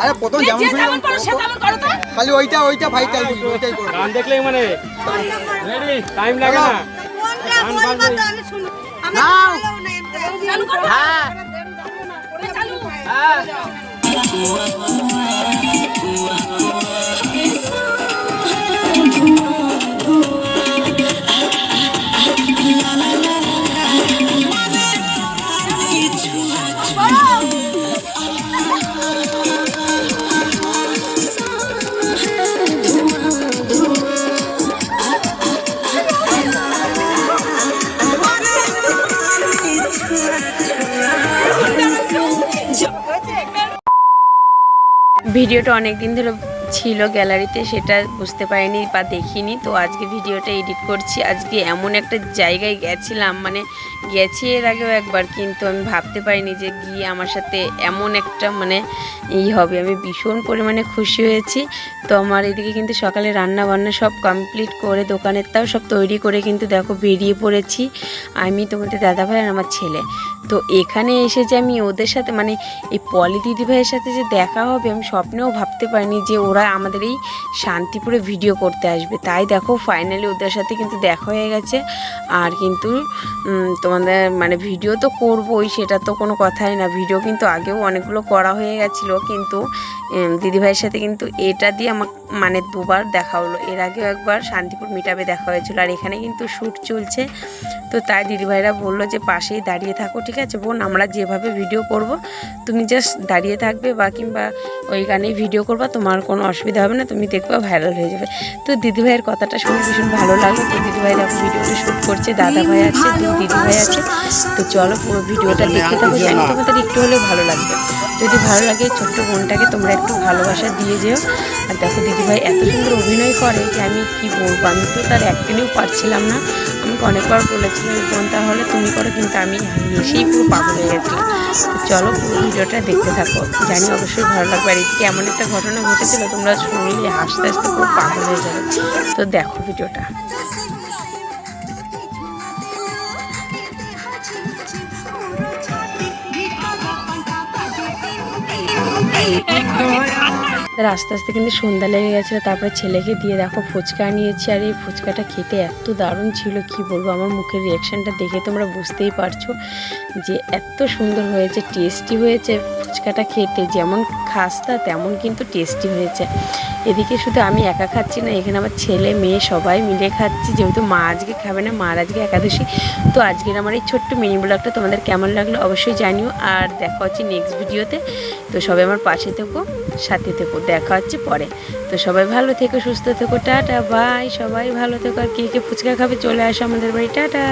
আরে প্রথম যেমন খালি ওইটা ওইটা ভাইটাল ওইটাই করো গান দেখলেই মানে রেডি টাইম লাগে না। গান বাজবে। নাও। চালু করো। হ্যাঁ। চালু। ভিডিওটা অনেক দিন ধরে ছিল গ্যালারিতে সেটা বুঝতে পারিনি বা দেখিনি। তো আজকে ভিডিওটা এডিট করছি। আজকে এমন একটা জায়গায় গেছিলাম মানে গেছি এর আগেও একবার, কিন্তু আমি ভাবতে পারিনি যে গিয়ে আমার সাথে এমন একটা মানে ই হবে। আমি ভীষণ পরিমাণে খুশি হয়েছি। তো আমার এদিকে কিন্তু সকালে রান্না বান্না সব কমপ্লিট করে, দোকানের তাও সব তৈরি করে কিন্তু দেখো বেরিয়ে পড়েছি। আমি তোমাদের দাদাভাই আর আমার ছেলে। তো এখানে এসে যে আমি ওদের সাথে মানে এই পলি দিদিভাইয়ের সাথে যে দেখা হবে, আমি স্বপ্নেও ভাবতে পারিনি যে ওরা আমাদের এই শান্তিপুরে ভিডিও করতে আসবে। তাই দেখো ফাইনালি ওদের সাথে কিন্তু দেখা হয়ে গেছে। আর কিন্তু তোমাদের মানে ভিডিও তো করবোই, সেটা তো কোনো কথাই না। ভিডিও কিন্তু আগেও অনেকগুলো করা হয়ে গেছিল, কিন্তু দিদিভাইয়ের সাথে কিন্তু এটা দিয়ে আমার মানে দুবার দেখা হলো। এর আগেও একবার শান্তিপুর মিটাবে দেখা হয়েছিল। আর এখানে কিন্তু শ্যুট চলছে। তো তাই দিদিভাইরা বলল যে পাশেই দাঁড়িয়ে থাকো, ঠিক আছে? বোন, আমরা যেভাবে ভিডিও করব, তুমি জাস্ট দাঁড়িয়ে থাকবে বা কিংবা ওই গানেই ভিডিও করবা, তোমার কোনো অসুবিধা হবে না, তুমি দেখবা ভাইরাল হয়ে যাবে। তো দিদিভাইয়ের কথাটা শুনে ভীষণ ভালো লাগল। তো দিদিভাই দেখো ভিডিওটা শ্যুট করছে দাদা ভাই আছে দিদিভাই আছে। তো চলো পুরো ভিডিওটা দেখতে থাকো। জানি তোমাদের একটু হলেও ভালো লাগবে। যদি ভালো লাগে ছোট্ট বোনটাকে তোমরা একটু ভালোবাসা দিয়ে যেও। আর দেখো দিদিভাই এত সুন্দর অভিনয় করে যে আমি কি বলব? আমি তো তার একদিনেও পারছিলাম না। আমাকে অনেকবার বলেছিলাম বোন, তাহলে তুমি করো, কিন্তু আমি এসেই পুরো পাগল হয়ে গেছিলাম চলো পুরো ভিডিওটা দেখতে থাকো। জানি অবশ্যই ভালো লাগবে। আর এদিকে এমন একটা ঘটনা ঘটেছিল, তোমরা শুনলে হাসতে হাসতে পুরো পাগল হয়ে যাবে। তো দেখো ভিডিওটা। তার আস্তে আস্তে কিন্তু সন্ধ্যা লেগে গেছিল, তারপরে ছেলেকে দিয়ে দেখো ফুচকা নিয়েছি আর এই ফুচকাটা খেতে এত দারুণ ছিল, কি বলব? আমার মুখের রিয়াকশানটা দেখে তোমরা বুঝতেই পারছ যে এত সুন্দর হয়েছে টেস্টি হয়েছে ফুচকাটা খেতে। যেমন খাস্তা, তেমন কিন্তু টেস্টি হয়েছে। এদিকে শুধু আমি একা খাচ্ছি না, এখানে আমার ছেলে, মেয়ে সবাই মিলে খাচ্ছি। যেহেতু মা আজকে খাবে না, মার আজকে একাদশী, তো আজকের আমার এই ছোট্ট মিনি ব্লগটা তোমাদের কেমন লাগল অবশ্যই জানিও। আর দেখা হচ্ছে নেক্সট ভিডিওতে তো সবাই আমার পাশে থেকো, সাথে থেকো। দেখা হচ্ছে পরে। তো সবাই ভালো থেকো, সুস্থ থেকো, টাটা বাই সবাই ভালো থেকো। আর কে কে ফুচকা খাবে চলে আসো আমাদের বাড়ি। টাটা।